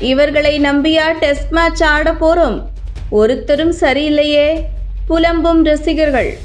இவர்களை நம்பியா test match ஆட போறோம். ஒருத்தரும் சரியில்லையே. புலம்பும் ரசிகர்கள்.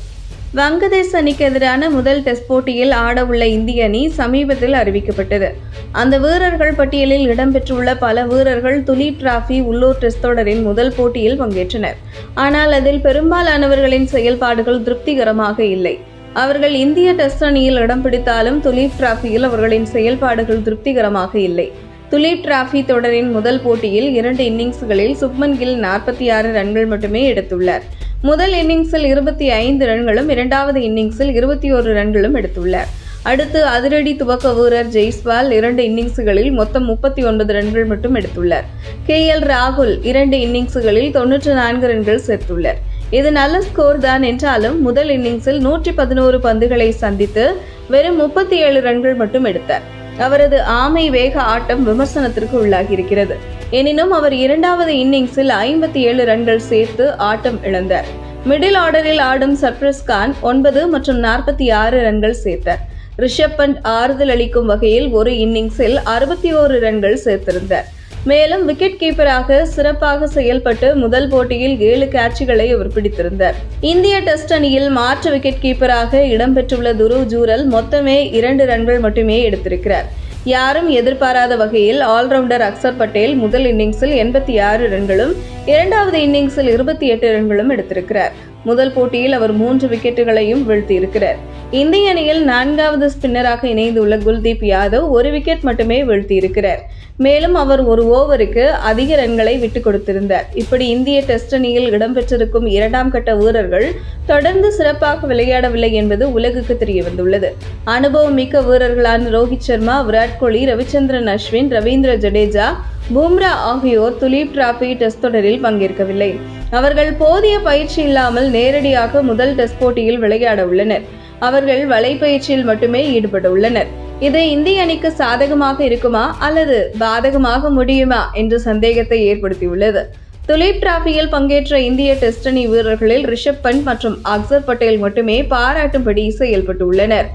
வங்கதேச அணிக்கு எதிரான முதல் டெஸ்ட் போட்டியில் ஆடவுள்ள இந்திய அணி சமீபத்தில் அறிவிக்கப்பட்டது. அந்த வீரர்கள் பட்டியலில் இடம்பெற்றுள்ள பல வீரர்கள் துலீப் டிராஃபி உள்ளூர் டெஸ்ட் தொடரின் முதல் போட்டியில் பங்கேற்றனர். ஆனால் அதில் பெரும்பாலானவர்களின் செயல்பாடுகள் திருப்திகரமாக இல்லை. அவர்கள் இந்திய டெஸ்ட் அணியில் இடம் பிடித்தாலும் துலீப் டிராஃபியில் அவர்களின் செயல்பாடுகள் திருப்திகரமாக இல்லை. துலீப் டிராஃபி தொடரின் முதல் போட்டியில் இரண்டு இன்னிங்ஸ்களில் சுப்மன் கில் நாற்பத்தி ஆறு ரன்கள் மட்டுமே எடுத்துள்ளார். முதல் இன்னிங்ஸில் இருபத்தி ஐந்து ரன்களும் இரண்டாவது இன்னிங்ஸில் இருபத்தி ஒரு ரன்களும் எடுத்துள்ளார். அடுத்து அதிரடி துவக்க வீரர் ஜெய்ஸ்வால் இரண்டு இன்னிங்ஸ்களில் மொத்தம் முப்பத்தி ஒன்பது ரன்கள் மட்டும் எடுத்துள்ளார். கே எல் ராகுல் இரண்டு இன்னிங்ஸ்களில் தொன்னூற்று நான்கு ரன்கள் சேர்த்துள்ளார். இது நல்ல ஸ்கோர் தான் என்றாலும் முதல் இன்னிங்ஸில் நூற்றி பதினோரு பந்துகளை சந்தித்து வெறும் முப்பத்தி ஏழு ரன்கள் மட்டும் எடுத்தார். அவரது ஆமை வேக ஆட்டம் விமர்சனத்திற்கு உள்ளாகியிருக்கிறது. எனினும் அவர் இரண்டாவது இன்னிங்ஸில் ஐம்பத்தி ஏழு ரன்கள் சேர்த்து ஆட்டம் இழந்தார். மிடில் ஆர்டரில் ஆடும் சர்ப்ரஸ் கான் ஒன்பது மற்றும் நாற்பத்தி ஆறு ரன்கள் சேர்த்தார். ரிஷப் பண்ட் ஆறுதல் அளிக்கும் வகையில் ஒரு இன்னிங்ஸில் அறுபத்தி ஓரு ரன்கள் சேர்த்திருந்தார். மேலும் விக்கெட் கீப்பராக சிறப்பாக செயல்பட்டு முதல் போட்டியில் ஏழு கேட்சுகளை அவர் பிடித்திருந்தார். இந்திய டெஸ்ட் அணியில் மாற்று விக்கெட் கீப்பராக இடம்பெற்றுள்ள துருவ் ஜூரல் மொத்தமே இரண்டு ரன்கள் மட்டுமே எடுத்திருக்கிறார். யாரும் எதிர்பாராத வகையில் ஆல்ரவுண்டர் அக்சர் பட்டேல் முதல் இன்னிங்ஸில் எண்பத்தி ஆறு ரன்களும் இரண்டாவது இன்னிங்ஸில் இருபத்தி எட்டு ரன்களும் எடுத்திருக்கிறார். முதல் போட்டியில் அவர் மூன்று விக்கெட்டுகளையும் வீழ்த்தியிருக்கிறார். இந்திய அணியில் நான்காவது ஸ்பின்னராக இணைந்துள்ள குல்தீப் யாதவ் ஒரு விக்கெட் மட்டுமே வீழ்த்தியிருக்கிறார். மேலும் அவர் ஒரு ஓவருக்கு அதிக ரன்களை விட்டுக் கொடுத்திருந்தார். இப்படி இந்திய டெஸ்ட் அணியில் இடம்பெற்றிருக்கும் இரண்டாம் கட்ட வீரர்கள் தொடர்ந்து சிறப்பாக விளையாடவில்லை என்பது உலகுக்கு தெரிய வந்துள்ளது அனுபவம் மிக்க வீரர்களான ரோஹித் சர்மா விராட் கோலி ரவிச்சந்திரன் அஸ்வின் ரவீந்திர ஜடேஜா பும்ரா ஆகியோர் துலீப் டிராபி டெஸ்ட் தொடரில் பங்கேற்கவில்லை. அவர்கள் போதிய பயிற்சி இல்லாமல் நேரடியாக முதல் டெஸ்ட் போட்டியில் விளையாட உள்ளனர். அவர்கள் வலைப்பயிற்சியில் மட்டுமே ஈடுபட உள்ளனர். இது இந்திய அணிக்கு சாதகமாக இருக்குமா அல்லது பாதகமாக முடியுமா என்ற சந்தேகத்தை ஏற்படுத்தியுள்ளது. துலீப் டிராபியில் பங்கேற்ற இந்திய டெஸ்ட் அணி வீரர்களில் ரிஷப் பண்ட் மற்றும் அக்சர் பட்டேல் மட்டுமே பாராட்டும்படி செயல்பட்டுள்ளனர்.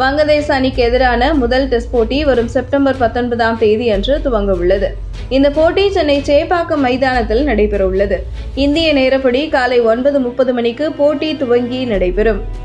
வங்கதேச அணிக்கு எதிரான முதல் டெஸ்ட் போட்டி வரும் செப்டம்பர் பத்தொன்பதாம் தேதி அன்று துவங்க உள்ளது. இந்த போட்டி சென்னை சேப்பாக்கம் மைதானத்தில் நடைபெற உள்ளது இந்திய நேரப்படி காலை ஒன்பது முப்பது மணிக்கு போட்டி துவங்கி நடைபெறும்.